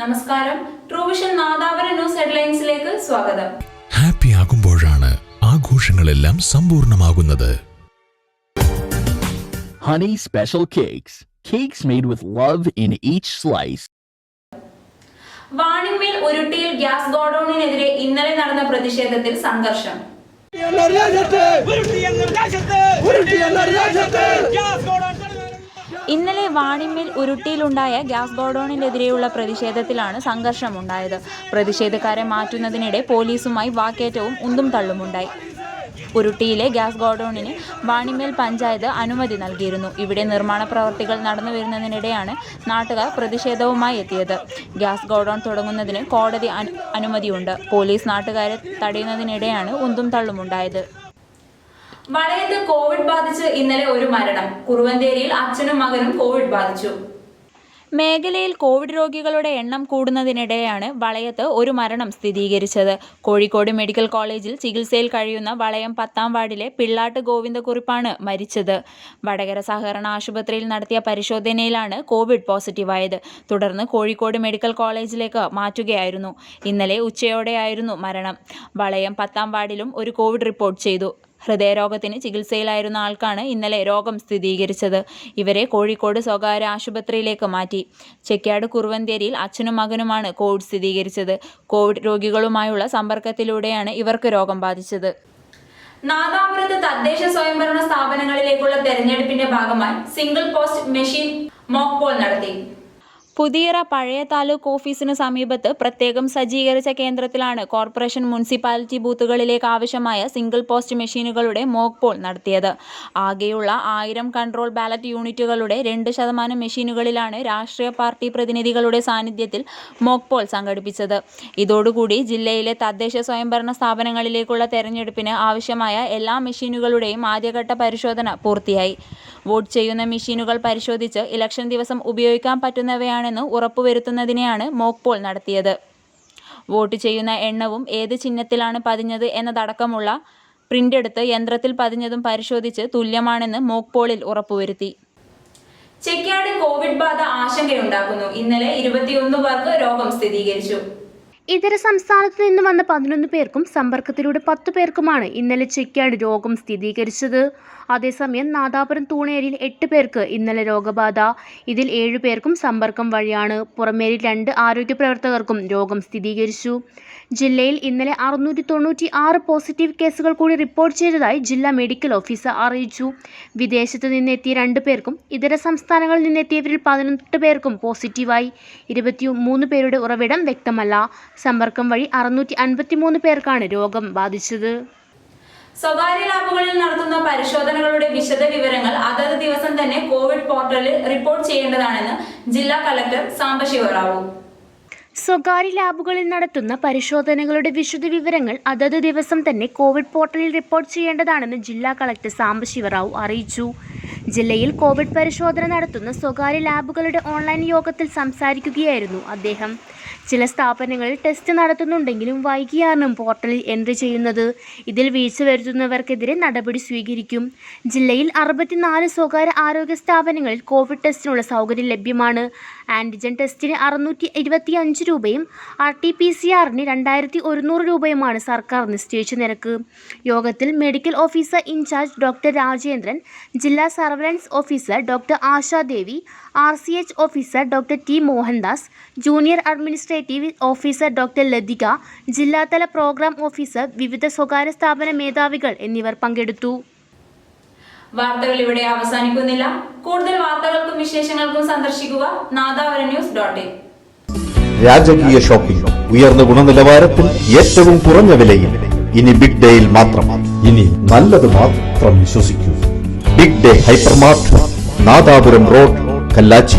നമസ്കാരം. ട്രൂവിഷൻ നാദാവര ന്യൂസ് ഹെഡ്ലൈൻസിലേക്ക് സ്വാഗതം. ഹാപ്പി ആകുമ്പോഴാണ് ആഘോഷങ്ങളെല്ലാം സമ്പൂർണമാകുന്നത് honey special Cakes. Cakes made with love in each slice Vanimel ഉരുട്ടിയിൽ gas ഗോഡൌണിനെതിരെ ഇന്നലെ നടന്ന പ്രതിഷേധത്തിൽ സംഘർഷം. ഇന്നലെ വാണിമ്മിൽ ഉരുട്ടിയിലുണ്ടായ ഗ്യാസ് ഗോഡൌണിനെതിരെയുള്ള പ്രതിഷേധത്തിലാണ് സംഘർഷമുണ്ടായത്. പ്രതിഷേധക്കാരെ മാറ്റുന്നതിനിടെ പോലീസുമായി വാക്കേറ്റവും ഉന്തും തള്ളുമുണ്ടായി. ഉരുട്ടിയിലെ ഗ്യാസ് ഗോഡൌണിന് വാണിമേൽ പഞ്ചായത്ത് അനുമതി നൽകിയിരുന്നു. ഇവിടെ നിർമ്മാണ പ്രവർത്തികൾ നടന്നു വരുന്നതിനിടെയാണ് നാട്ടുകാർ പ്രതിഷേധവുമായി എത്തിയത്. ഗ്യാസ് ഗോഡൌൺ തുടങ്ങുന്നതിന് കോടതി അനുമതിയുണ്ട്. പോലീസ് നാട്ടുകാരെ തടയുന്നതിനിടെയാണ് ഉന്തും തള്ളുമുണ്ടായത്. വളയത്ത് കോവിഡ് ബാധിച്ച് ഇന്നലെ ഒരു മരണം. കുറുവന്തേരിയിൽ അച്ഛനും മകനും കോവിഡ് ബാധിച്ചു. മേഖലയിൽ കോവിഡ് രോഗികളുടെ എണ്ണം കൂടുന്നതിനിടെയാണ് വളയത്ത് ഒരു മരണം സ്ഥിരീകരിച്ചത്. കോഴിക്കോട് മെഡിക്കൽ കോളേജിൽ ചികിത്സയിൽ കഴിയുന്ന വളയം പത്താം വാർഡിലെ പിള്ളാട്ട് ഗോവിന്ദക്കുറിപ്പാണ് മരിച്ചത്. വടകര സഹകരണ ആശുപത്രിയിൽ നടത്തിയ പരിശോധനയിലാണ് കോവിഡ് പോസിറ്റീവായത്. തുടർന്ന് കോഴിക്കോട് മെഡിക്കൽ കോളേജിലേക്ക് മാറ്റുകയായിരുന്നു. ഇന്നലെ ഉച്ചയോടെയായിരുന്നു മരണം. വളയം പത്താം വാർഡിലും ഒരു കോവിഡ് റിപ്പോർട്ട് ചെയ്തു. ഹൃദയരോഗത്തിന് ചികിത്സയിലായിരുന്ന ആൾക്കാണ് ഇന്നലെ രോഗം സ്ഥിരീകരിച്ചത്. ഇവരെ കോഴിക്കോട് സ്വകാര്യ ആശുപത്രിയിലേക്ക് മാറ്റി. ചെക്കാട് കുറുവന്തേരിയിൽ അച്ഛനും മകനുമാണ് കോവിഡ് സ്ഥിരീകരിച്ചത്. കോവിഡ് രോഗികളുമായുള്ള സമ്പർക്കത്തിലൂടെയാണ് ഇവർക്ക് രോഗം ബാധിച്ചത്. നാദാപുരത്ത് തദ്ദേശ സ്വയംഭരണ സ്ഥാപനങ്ങളിലേക്കുള്ള തെരഞ്ഞെടുപ്പിന്റെ ഭാഗമായി single post machine mock poll നടത്തി. പുതിയറ പഴയ താലൂക്ക് ഓഫീസിന് സമീപത്ത് പ്രത്യേകം സജ്ജീകരിച്ച കേന്ദ്രത്തിലാണ് കോർപ്പറേഷൻ മുനിസിപ്പാലിറ്റി ബൂത്തുകളിലേക്ക് ആവശ്യമായ സിംഗിൾ പോസ്റ്റ് മെഷീനുകളുടെ മോക്ക് പോൾ നടത്തിയത്. ആകെയുള്ള ആയിരം കൺട്രോൾ ബാലറ്റ് യൂണിറ്റുകളുടെ രണ്ട് ശതമാനം മെഷീനുകളിലാണ് രാഷ്ട്രീയ പാർട്ടി പ്രതിനിധികളുടെ സാന്നിധ്യത്തിൽ മോക്ക് പോൾ സംഘടിപ്പിച്ചത്. ഇതോടുകൂടി ജില്ലയിലെ തദ്ദേശ സ്വയംഭരണ സ്ഥാപനങ്ങളിലേക്കുള്ള തെരഞ്ഞെടുപ്പിന് ആവശ്യമായ എല്ലാ മെഷീനുകളുടെയും ആദ്യഘട്ട പരിശോധന പൂർത്തിയായി. വോട്ട് ചെയ്യുന്ന മെഷീനുകൾ പരിശോധിച്ച് ഇലക്ഷൻ ദിവസം ഉപയോഗിക്കാൻ പറ്റുന്നവയാണെന്ന് ഉറപ്പുവരുത്തുന്നതിനെയാണ് മോക്ക് പോൾ നടത്തിയത്. വോട്ട് ചെയ്യുന്ന എണ്ണവും ഏത് ചിഹ്നത്തിലാണ് പതിഞ്ഞത് എന്നതടക്കമുള്ള പ്രിന്റ് എടുത്ത് യന്ത്രത്തിൽ പതിഞ്ഞതും പരിശോധിച്ച് തുല്യമാണെന്ന് മോക്ക് പോളിൽ ഉറപ്പുവരുത്തി. ചെക്കാട് കോവിഡ് ബാധ ആശങ്കയുണ്ടാക്കുന്നു. ഇന്നലെ ഇരുപത്തിയൊന്ന് പേർക്ക് രോഗം സ്ഥിരീകരിച്ചു. ഇതര സംസ്ഥാനത്ത് നിന്ന് വന്ന പതിനൊന്ന് പേർക്കും സമ്പർക്കത്തിലൂടെ പത്ത് പേർക്കുമാണ് ഇന്നലെ ചെക്കാട് രോഗം സ്ഥിരീകരിച്ചത്. അതേസമയം നാദാപുരം തൂണേരിയിൽ എട്ട് പേർക്ക് ഇന്നലെ രോഗബാധ. ഇതിൽ ഏഴു പേർക്കും സമ്പർക്കം വഴിയാണ്. പുറമേരിൽ രണ്ട് ആരോഗ്യ പ്രവർത്തകർക്കും രോഗം സ്ഥിരീകരിച്ചു. ജില്ലയിൽ ഇന്നലെ അറുന്നൂറ്റി തൊണ്ണൂറ്റി ആറ് പോസിറ്റീവ് കേസുകൾ കൂടി റിപ്പോർട്ട് ചെയ്തതായി ജില്ലാ മെഡിക്കൽ ഓഫീസർ അറിയിച്ചു. വിദേശത്ത് നിന്നെത്തിയ രണ്ട് പേർക്കും ഇതര സംസ്ഥാനങ്ങളിൽ നിന്നെത്തിയവരിൽ പതിനെട്ട് പേർക്കും പോസിറ്റീവായി. ഇരുപത്തി മൂന്ന് പേരുടെ ഉറവിടം വ്യക്തമല്ല. സമ്പർക്കം വഴി അറുന്നൂറ്റി അൻപത്തി മൂന്ന് പേർക്കാണ് രോഗം ബാധിച്ചത്. സ്വകാര്യ ലാബുകളിൽ നടത്തുന്ന പരിശോധനകളുടെ വിശദ വിവരങ്ങൾ അതത് ദിവസം തന്നെ കോവിഡ് പോർട്ടലിൽ റിപ്പോർട്ട് ചെയ്യേണ്ടതാണെന്ന് ജില്ലാ കലക്ടർ സാംബശിവറാവു സ്വകാര്യ ലാബുകളിൽ നടത്തുന്ന പരിശോധനകളുടെ വിശദ വിവരങ്ങൾ അതത് ദിവസം തന്നെ കോവിഡ് പോർട്ടലിൽ റിപ്പോർട്ട് ചെയ്യേണ്ടതാണെന്ന് ജില്ലാ കളക്ടർ സാംബശിവറാവു അറിയിച്ചു. ജില്ലയിൽ കോവിഡ് പരിശോധന നടത്തുന്ന സ്വകാര്യ ലാബുകളുടെ ഓൺലൈൻ യോഗത്തിൽ സംസാരിക്കുകയായിരുന്നു അദ്ദേഹം. ചില സ്ഥാപനങ്ങളിൽ ടെസ്റ്റ് നടത്തുന്നുണ്ടെങ്കിലും വൈകിയാണ് പോർട്ടലിൽ എൻട്രി ചെയ്യുന്നത്. ഇതിൽ വീഴ്ച വരുത്തുന്നവർക്കെതിരെ നടപടി സ്വീകരിക്കും. ജില്ലയിൽ അറുപത്തിനാല് സ്വകാര്യ ആരോഗ്യ സ്ഥാപനങ്ങളിൽ കോവിഡ് ടെസ്റ്റിനുള്ള സൗകര്യം ലഭ്യമാണ്. ആന്റിജൻ ടെസ്റ്റിന് അറുന്നൂറ്റി ഇരുപത്തി അഞ്ച് രൂപയും ആർ ടി പി സി ആറിന് രണ്ടായിരത്തി ഒരുന്നൂറ് രൂപയുമാണ് സർക്കാർ നിശ്ചയിച്ച നിരക്ക്. യോഗത്തിൽ medical officer incharge doctor Rajendran ജില്ലാ surveillance officer doctor Ashadevi R C H officer doctor T Mohandas junior administrative officer doctor Lathika ജില്ലാതല പ്രോഗ്രാം ഓഫീസർ വിവിധ സ്വകാര്യ സ്ഥാപന മേധാവികൾ എന്നിവർ പങ്കെടുത്തു. വാർത്തകൾ ഇവിടെ അവസാനിക്കുന്നില്ല. കൂടുതൽ വാർത്തകൾക്കും വിശേഷങ്ങൾക്കും സന്ദർശിക്കുക നാദാവര ന്യൂസ് ഡോട്ട് ഇൻ. രാജകീയ ഷോപ്പിംഗ് ഉയർന്ന ഗുണനിലവാരത്തിൽ ഏറ്റവും കുറഞ്ഞ വിലയിൽ ഇനി ബിഗ് ഡേയിൽ മാത്രമാണ് ഇനി നല്ലത് മാത്രം വിശ്വസിക്കൂ. Big day hyper mart Nadapuram road Kallachi